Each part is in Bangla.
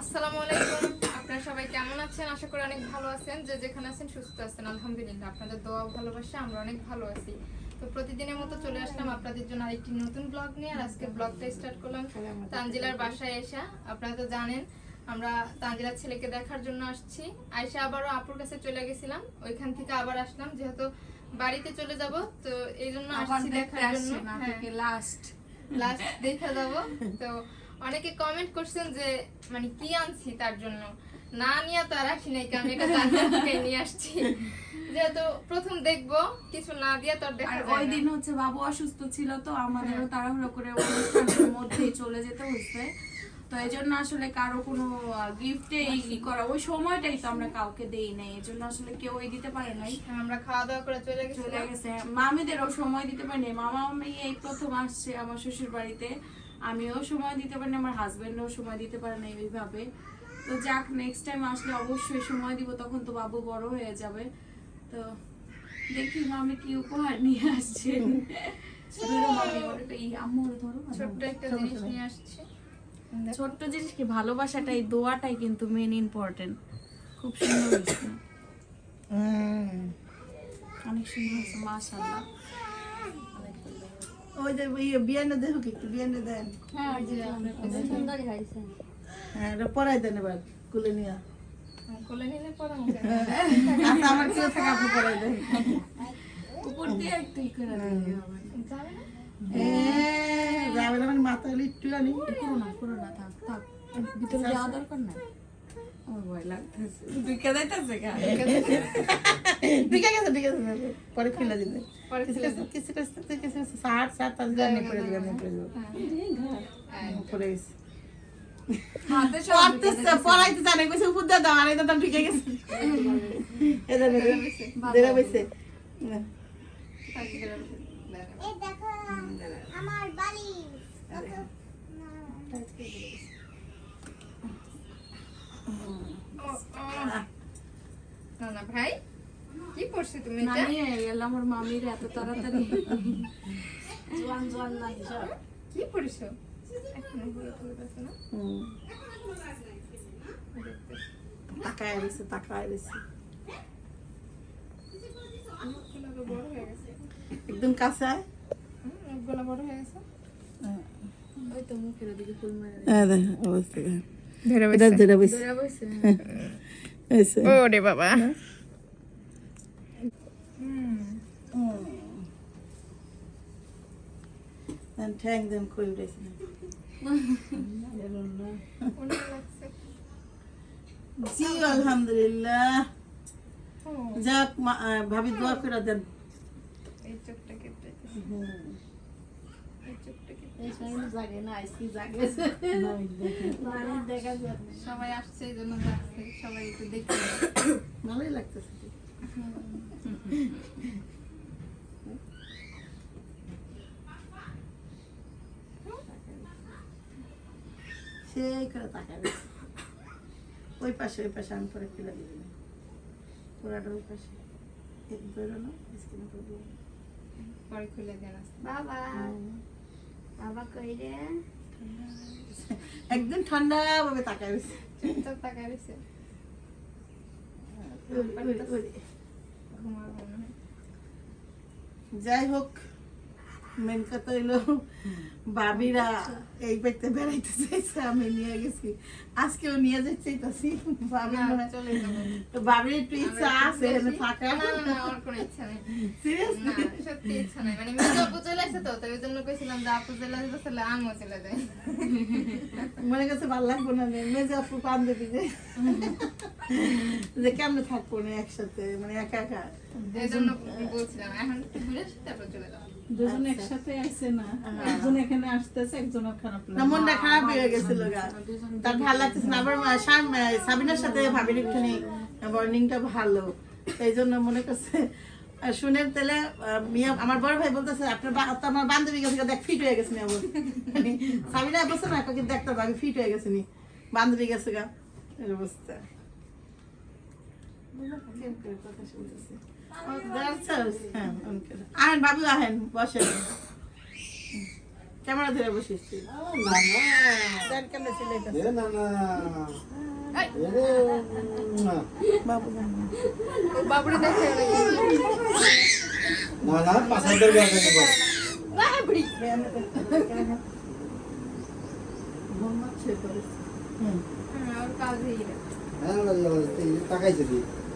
আসসালামু আলাইকুম আপনারা সবাই কেমন আছেন? আশা করি অনেক ভালো আছেন। যে যেখানে আছেন সুস্থ আছেন। আলহামদুলিল্লাহ আপনাদের দোয়া ভালোবাসা আমরা অনেক ভালো আছি। তো প্রতিদিনের মতো চলে আসলাম আপনাদের জন্য আরেকটি নতুন ব্লগ নিয়ে। আর আজকে ব্লগটা স্টার্ট করলাম তানজিলার বাসায় এসে। আপনারা তো জানেন আমরা তানজিলার ছেলেকে দেখার জন্য আসছি। আয়সা আবারও আপুর কাছে চলে গেছিলাম। ওইখান থেকে আবার আসলাম যেহেতু বাড়িতে চলে যাব তো এই জন্য আসছি দেখার জন্য। হ্যাঁ। লাস্ট লাস্ট দেখা যাব। তো অনেকে কমেন্ট করছেন যে মানে কি আনছি তার জন্য? না নিয়ে তো আর আসি নাই কারণ এটা থেকে নিয়ে আসছি। যেহেতু প্রথম দেখব কিছু না দিয়ে তোর দেখা যায় ওই দিন হচ্ছে বাবু অসুস্থ ছিল তো আমাদেরও তাড়াহুড়ো করে অনুষ্ঠানের মধ্যেই চলে যেতে হচ্ছে। তো এই জন্য আসলে কারও কোনো গিফটে করা ওই সময়টাই তো আমরা কাউকে দেই নাই এই জন্য আসলে কেউ দিতে পারে নাই। আমরা খাওয়া দাওয়া করে চলে চলে গেছিলাম গেছে। মামিদেরও সময় দিতে পারিনি মামা মামি এই প্রথম আসছে আমার শ্বশুর বাড়িতে। আমিও সময় দিতে পারিনি আমার হাজবেন্ডও সময় দিতে পারে না এইভাবে। তো যাক নেক্সট টাইম আসলে অবশ্যই সময় দিব তখন তো বাবু বড় হয়ে যাবে। তো দেখি মামি কি উপহার নিয়ে আসছে। ধরো মামি ওর একটা আম্মু ধরো ছোট্ট একটা জিনিস নিয়ে আসছি। ছোট্ট জিনিস কি ভালোবাসাটাই দোয়াটাই কিন্তু মেন ইম্পর্টেন্ট খুব সুন্দর হয়েছে। অনেক সুন্দর হয়েছে মাশাআল্লাহ। ওই যে ইয়ে বিয়ানে কি একটু বিয়ানে দেন। হ্যাঁ হ্যাঁ পড়াই দেন এবার কুলে নিয়ে। কোলে নিলে পরে আচ্ছা আমার কেউ থাকে আপনি পড়াই দেন। উপর দিয়ে একটু করে দিলে যাবে না এ, যাবে মানে মাথা একটু আনি করো না করো না থাক থাক ভিতরে যাওয়া দরকার না আমার ভয় লাগতেছে। ঢুকে যাইতেছে গা ঠিক আছে ঠিক আছে পরে খুলে কিছু কিছু কিছু কিছু পড়ে পড়ে হ্যাঁ। পড়ে গেছে। হাতে সব পড়তেছে পড়াইতে জানে কইছে উপর দিয়ে দাও আর এটা তো ঢুকে গেছে এটা না ভাই কি করছ তুমি এটা? গেলাম আমার মামির এত তাড়াতাড়ি। জোয়ান জোয়ান না কি পড়েছো? এখন তুলে দিছো না? হুম। তাকায় রয়েছে তাকায় গেছে। একদম কাছে হুম, বড় হয়ে গেছে। ওই তো মুখের দিকে ফুল মেরে হ্যাঁ দেখ অবস্থা ধরে এটা ধরে বইছে ধরে বসে হয়েছে। ও রে বাবা ঠ্যাং দেন কই উঠেছে। জি আলহামদুলিল্লাহ। যাক ভাবি দোয়া করে দেন। এই চোখটা কেটে এই চোখটা না সবাই আসছে এই জন্য যাচ্ছে সবাই একটু ভালোই লাগতেছে। সেই করে রয়েছে। ওই পাশে ওই পাশে আমি পরে খুলে দিবি। পুরাটা ওই পাশে। বেরোনো স্কিনে পরে খুলে দেন বাবা! বাবা কই রে একদম ঠান্ডা ভাবে তাকায় রয়েছে। চুপচাপ তাকায়। যাই হোক মেন কথা হইল বাবিরা এই পেতে বেড়াইতে চাইছে আমি নিয়ে গেছি আজকেও নিয়ে যেতে চাইতাছি বাবির একটু ইচ্ছা আছে। সিরিয়াসলি না, সত্যি ইচ্ছা নাই। মানে মেজো আপু চলে আসছে তো, তো ওই জন্য কইছিলাম যে আপু চলে আসবে, তাহলে আমিও চলে যাই। মনে কাছে ভালো লাগবো না মেজে আপু বান্ধবী যে যে কেমনে থাকব না একসাথে মানে একা একা এই জন্য বলছিলাম, এখন একটু ঘুরে আসি, তারপর চলে যাব। দুজন একসাথে আসছে না একজন এখানে আসতেছে একজনের খারাপ না মনটা খারাপ হয়ে গেছিল গা। তার ভালো লাগতেছে না আবার সাবিনার সাথে ভাবির একটুখানি বর্নিংটা ভালো। এই জন্য মনে করছে শুনে তাহলে মিয়া আমার বড় ভাই বলতেছে আপনার আমার বান্ধবী গেছে দেখ ফিট হয়ে গেছে মানে সাবিনা বলছে না কিন্তু দেখতে ভাবি ফিট হয়ে গেছে নি। বান্ধবী গেছে গা। এই অবস্থা বুঝলাম, কেউ কেউ কথা শুনতেছে। দেখছস? হ্যাঁ, on করে। আহেন ধরে বসিস না না পাসাদের গাছে দিব ঘুমাচ্ছে করে। হুম, হ্যাঁ ওর কাজ হয়ে গেছে হ্যাঁ তুই তাকাইছে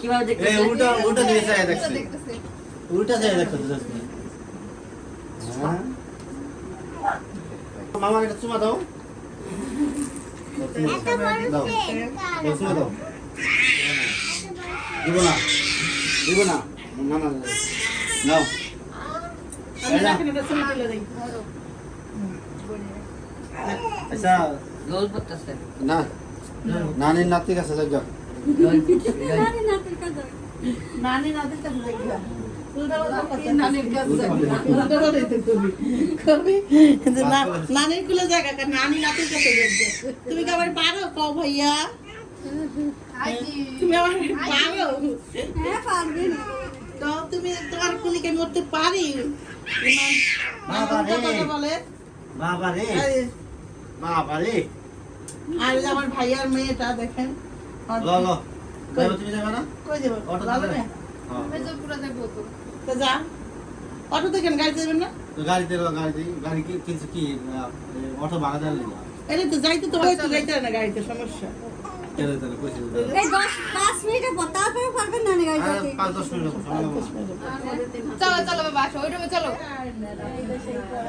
কীভাবে এই দেখতেছে উল্টা উল্টা দিয়ে চাই দেখছি দেখতেছে উল্টা চাই দেখতে হ্যাঁ মামা এটা চুমা দাও দাও দাও, চুমা দাও দিব না দিব না না না নাও আমি রাখিনি, এটা ছবি তুলে দেই। আচ্ছা গোল করতেছে না নানির নাতি কাছে যাও গোল নানি নাতির কাছে দেখবা। উল্টা পাল্টা কথা। উল্টা পাল্টাই তো কবি। কবি যে না- নানির কুলে জায়গা নানি নাতির কাছে তুমি কি আবার পারো কও ভাইয়া তুমি আবার পারো তো তুমি তোমার কুলিকে মরতে পারি বাবা রে। বাবা রে বাবা রে আর আমার ভাইয়ার মেয়েটা দেখেন। ল ল। যাবে তুমি যাবে না? কই দেবো অটো যাবে? না? হ্যাঁ। মেজো পুরো যাব তো। তো যা। অটো দেখেন গাড়ি যাবেন না? তো গাড়িতে লো, গাড়িতে গাড়ি কি কিছু কি অটো ভাড়া দেওয়া লাগে এটা তো যাইতে তো হয়তো যাইতে না গাড়িতে সমস্যা। কেন না? না না।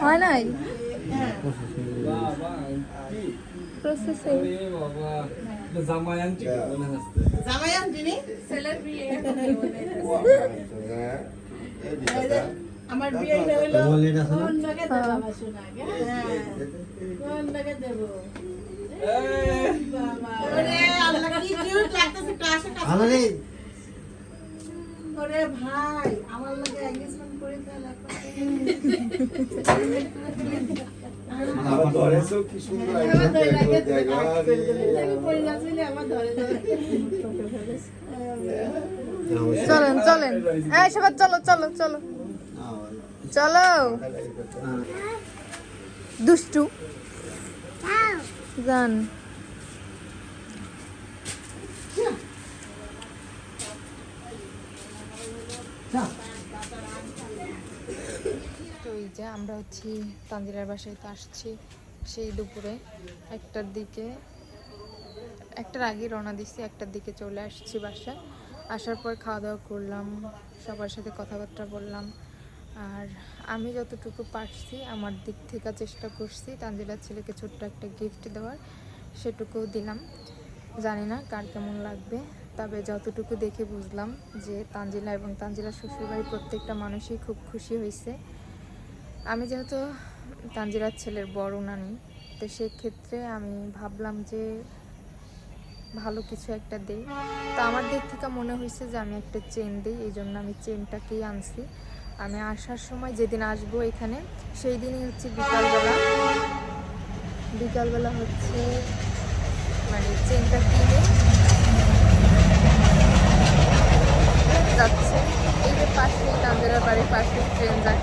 হয় নাই? বিয়ে আমার বিয়ে হইল তোমার লেট আছে না? কোন লগে দেব আমার সোনাকে কোন লগে দেব ওরে আল্লাহ কি কিউট লাগতেছে ক্লাসে কাছে ওরে ভাই আমার লগে এঙ্গেজমেন্ট করে দেওয়া লাগবে আমার ধরে ধরে চলেন চলেন। এই সবাই চলো চলো চলো। চলো। দুষ্টু। জান। তো এই যে আমরা হচ্ছি তানজিরার বাসায়, তো আসছি সেই দুপুরে। একটার দিকে, একটার আগে রওনা দিচ্ছি একটার দিকে চলে আসছি বাসায়। আসার পর খাওয়া দাওয়া করলাম, সবার সাথে কথাবার্তা বললাম। আর আমি যতটুকু পারছি, আমার দিক থেকে চেষ্টা করছি তানজিলার ছেলেকে ছোট্ট একটা গিফট দেওয়ার, সেটুকুও দিলাম। জানি না কার কেমন লাগবে, তবে যতটুকু দেখে বুঝলাম যে তানজিলা এবং তানজিলার শ্বশুরবাড়ির প্রত্যেকটা মানুষই খুব খুশি হয়েছে। আমি যেহেতু তানজিলার ছেলের বড় নানি, তো সেক্ষেত্রে আমি ভাবলাম যে ভালো কিছু একটা দেই। তো আমার দিক থেকে মনে হয়েছে যে আমি একটা চেন দিই, এই জন্য আমি চেনটাকেই আনছি। আমি আসার সময় যেদিন আসব এখানে, সেই দিনই হচ্ছে বিকালবেলা। বিকালবেলা হচ্ছে মানে চেনটা কিনে যাচ্ছে। এই যে পাশে তান্দেরার বাড়ির পাশে ট্রেন আর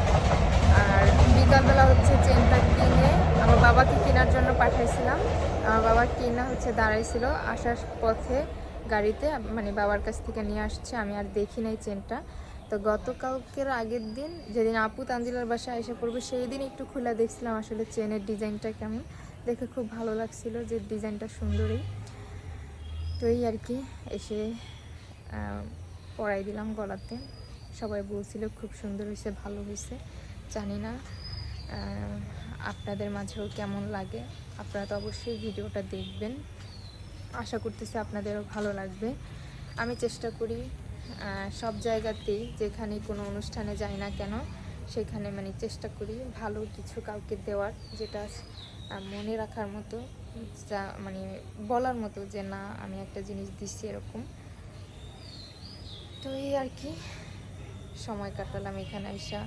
বিকালবেলা হচ্ছে চেনটা কিনে আমার বাবাকে কেনার জন্য পাঠাইছিলাম। আমার বাবা কেনা হচ্ছে দাঁড়াইছিল আসার পথে গাড়িতে মানে বাবার কাছ থেকে নিয়ে আসছে, আমি আর দেখি নাই চেনটা। তো গতকালকের আগের দিন যেদিন আপু তানজিলার বাসায় এসে পড়বে, সেই দিন একটু খোলা দেখছিলাম আসলে চেনের ডিজাইনটা কেমন। দেখে খুব ভালো লাগছিল যে ডিজাইনটা সুন্দরই। তো এই আর কি, এসে পরাই দিলাম গলাতে। সবাই বলছিল খুব সুন্দর হয়েছে, ভালো হয়েছে। জানি না আপনাদের মাঝেও কেমন লাগে, আপনারা তো অবশ্যই ভিডিওটা দেখবেন। আশা করতেছি আপনাদেরও ভালো লাগবে। আমি চেষ্টা করি সব জায়গাতেই, যেখানে কোনো অনুষ্ঠানে যাই না কেন, সেখানে মানে চেষ্টা করি ভালো কিছু কাউকে দেওয়ার, যেটা মনে রাখার মতো, যা মানে বলার মতো যে না, আমি একটা জিনিস দিচ্ছি এরকম। তো এই আর কি, সময় কাটালাম এখানে আইসা।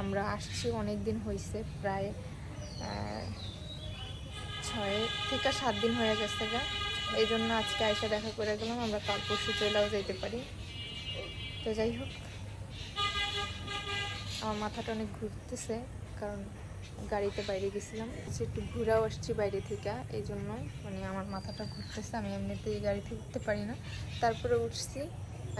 আমরা আসছি অনেক দিন হয়েছে প্রায় ছয় থেকে সাত দিন হয়ে গেছে গা। এই জন্য আজকে আয়সা দেখা করে গেলাম, আমরা কাল পরশু চলেও যেতে পারি। তো যাই হোক, আমার মাথাটা অনেক ঘুরতেছে, কারণ গাড়িতে বাইরে গেছিলাম, সে একটু ঘুরাও আসছি বাইরে থেকে এই জন্য মানে আমার মাথাটা ঘুরতেছে, আমি এমনিতেই গাড়িতে উঠতে পারি না। তারপরে উঠছি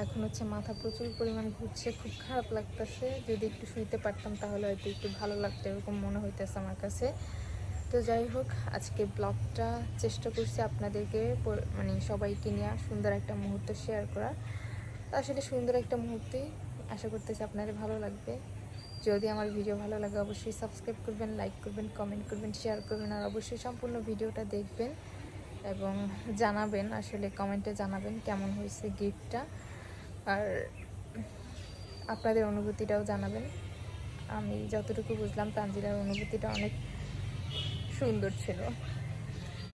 এখন হচ্ছে মাথা প্রচুর পরিমাণ ঘুরছে, খুব খারাপ লাগতেছে। যদি একটু শুইতে পারতাম তাহলে হয়তো একটু ভালো লাগতো, এরকম মনে হইতেছে আমার কাছে। তো যাই হোক, আজকে ব্লগটা চেষ্টা করছি আপনাদেরকে মানে সবাইকে নিয়ে সুন্দর একটা মুহূর্ত শেয়ার করার। আসলে সুন্দর একটা মুহূর্তই আশা করতেছি আপনাদের ভালো লাগবে। যদি আমার ভিডিও ভালো লাগে অবশ্যই সাবস্ক্রাইব করবেন লাইক করবেন কমেন্ট করবেন শেয়ার করবেন, আর অবশ্যই সম্পূর্ণ ভিডিওটা দেখবেন এবং জানাবেন, আসলে কমেন্টে জানাবেন কেমন হয়েছে গিফটটা আর আপনাদের অনুভূতিটাও জানাবেন। আমি যতটুকু বুঝলাম তানজিলার অনুভূতিটা অনেক সুন্দর ছিল।